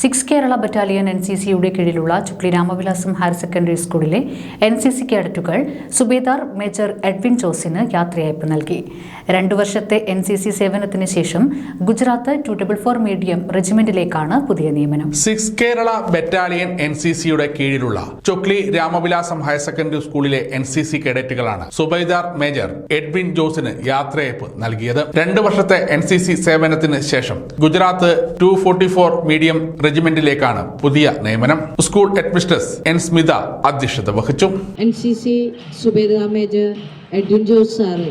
Six Kerala battalion N C സിയുടെ കീഴിലുള്ള Chokli Ramavilasam higher secondary സ്കൂളിലെ എൻ സി സി കേഡറ്റുകൾ സുബേദാർ മേജർ എഡ്വിൻ ജോസിന് യാത്രയയപ്പ് നൽകി. രണ്ടു വർഷത്തെ എൻ സി സി സേവനത്തിന് ശേഷം Gujarat two double four medium റെജിമെന്റിലേക്കാണ് പുതിയ നിയമനം. Six Kerala battalion N C സിയുടെ കീഴിലുള്ള ചുക്ലി രാമവിലാസം ഹയർ സെക്കൻഡറി സ്കൂളിലെ എൻ സി സി കേഡറ്റുകളാണ് സുബൈദാർ മേജർ എഡ്വിൻ ജോസിന് യാത്രയയപ്പ് നൽകിയത്. രണ്ടു വർഷത്തെ എൻ സി സി സേവനത്തിന് ശേഷം Gujarat two forty four medium റെജിമെന്റിലേക്കാണ് പുതിയ നിയമനം. സ്കൂൾ ഹെഡ്മിസ്ട്രസ് എൻ സ്മിത അധ്യക്ഷത വഹിച്ചു. N C C subedar major Edwin Jose sir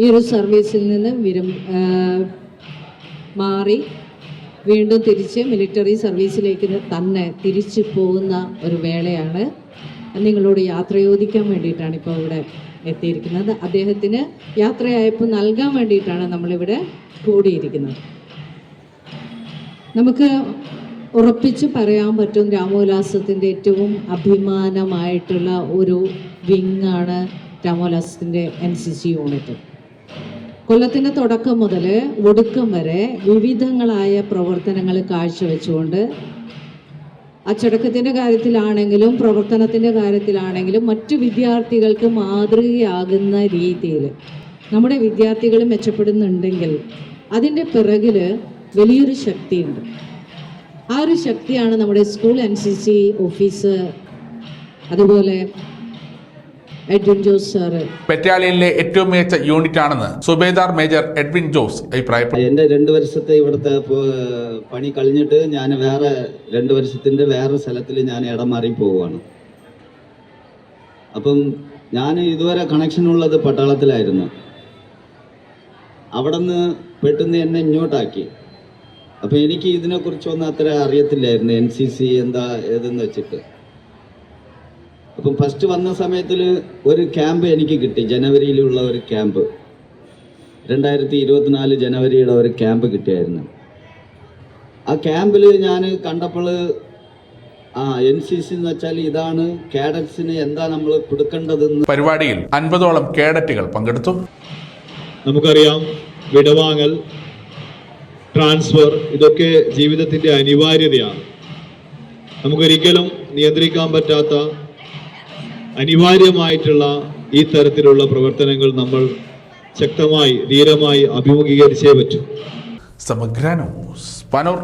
ഈ ഒരു സർവീസിൽ നിന്ന് വിരം മാറി വീണ്ടും തിരിച്ച് മിലിറ്ററി സർവീസിലേക്ക് തന്നെ തിരിച്ചു പോകുന്ന ഒരു വേളയാണ്. നിങ്ങളോട് യാത്ര ചോദിക്കാൻ വേണ്ടിയിട്ടാണ് ഇപ്പോൾ ഇവിടെ എത്തിയിരിക്കുന്നത്. അദ്ദേഹത്തിന് യാത്രയയപ്പ് നൽകാൻ വേണ്ടിയിട്ടാണ് നമ്മളിവിടെ കൂടിയിരിക്കുന്നത്. നമുക്ക് ഉറപ്പിച്ച് പറയാൻ പറ്റും രാമോല്ലാസത്തിന്റെ ഏറ്റവും അഭിമാനമായിട്ടുള്ള ഒരു വിങ്ങാണ് രാമോല്ലാസത്തിന്റെ എൻ സി സി യൂണിറ്റ് കൊല്ലത്തിന്റെ തുടക്കം മുതൽ ഒടുക്കം വരെ വിവിധങ്ങളായ പ്രവർത്തനങ്ങൾ കാഴ്ചവെച്ചുകൊണ്ട് അച്ചടക്കത്തിന്റെ കാര്യത്തിലാണെങ്കിലും പ്രവർത്തനത്തിന്റെ കാര്യത്തിലാണെങ്കിലും മറ്റു വിദ്യാർത്ഥികൾക്ക് മാതൃകയാകുന്ന രീതിയിൽ നമ്മുടെ വിദ്യാർത്ഥികൾ മെച്ചപ്പെടുന്നുണ്ടെങ്കിൽ അതിന്റെ പിറകിൽ വലിയൊരു ശക്തിയുണ്ട്. ആ ഒരു ശക്തിയാണ് നമ്മുടെ school N C C office അതുപോലെ എഡ്വിൻ ജോസ് സാറ്. ബറ്റാലിയനിലെ ഏറ്റവും മികച്ച യൂണിറ്റ് ആണെന്ന് സുബേദാർ മേജർ എഡ്വിൻ ജോസ് അഭിപ്രായപ്പെട്ടു. എന്റെ രണ്ട് വർഷത്തെ ഇവിടുത്തെ പണി കഴിഞ്ഞിട്ട് ഞാൻ വേറെ രണ്ട് വർഷത്തിന്റെ വേറെ സ്ഥലത്തിൽ ഞാൻ ഇടം മാറി പോവുകയാണ്. അപ്പം ഞാൻ ഇതുവരെ കണക്ഷൻ ഉള്ളത് പട്ടാളത്തിലായിരുന്നു. അവിടെ നിന്ന് പെട്ടെന്ന് എന്നെ ഇങ്ങോട്ടാക്കി. അപ്പം എനിക്ക് ഇതിനെക്കുറിച്ചൊന്നും അത്ര അറിയത്തില്ലായിരുന്നു. എൻ സി സി എന്താ ഏതെന്ന് വെച്ചിട്ട്. അപ്പം ഫസ്റ്റ് വന്ന സമയത്തിൽ ഒരു ക്യാമ്പ് എനിക്ക് കിട്ടി. ജനുവരിയിലുള്ള ഒരു ക്യാമ്പ് രണ്ടായിരത്തി ഇരുപത്തിനാല് ജനുവരിയുടെ ഒരു ക്യാമ്പ് കിട്ടിയായിരുന്നു. ആ ക്യാമ്പിൽ ഞാൻ കണ്ടപ്പോൾ ആ എൻ സി സി എന്ന് വെച്ചാൽ ഇതാണ് കാഡറ്റ്സിന് എന്താ നമ്മൾ കൊടുക്കേണ്ടതെന്ന് പരിപാടിയിൽ അൻപതോളം കേഡറ്റുകൾ പങ്കെടുത്തു. നമുക്കറിയാം വിടവാങ്ങൽ ട്രാൻസ്ഫർ ഇതൊക്കെ ജീവിതത്തിന്റെ അനിവാര്യതയാണ്. നമുക്കൊരിക്കലും നിയന്ത്രിക്കാൻ പറ്റാത്ത അനിവാര്യമായിട്ടുള്ള ഈ തരത്തിലുള്ള പ്രവർത്തനങ്ങൾ നമ്മൾ ശക്തമായി ധീരമായി അഭിമുഖീകരിച്ചേ പറ്റൂ. സമഗ്ര ന്യൂസ് പനൂർ.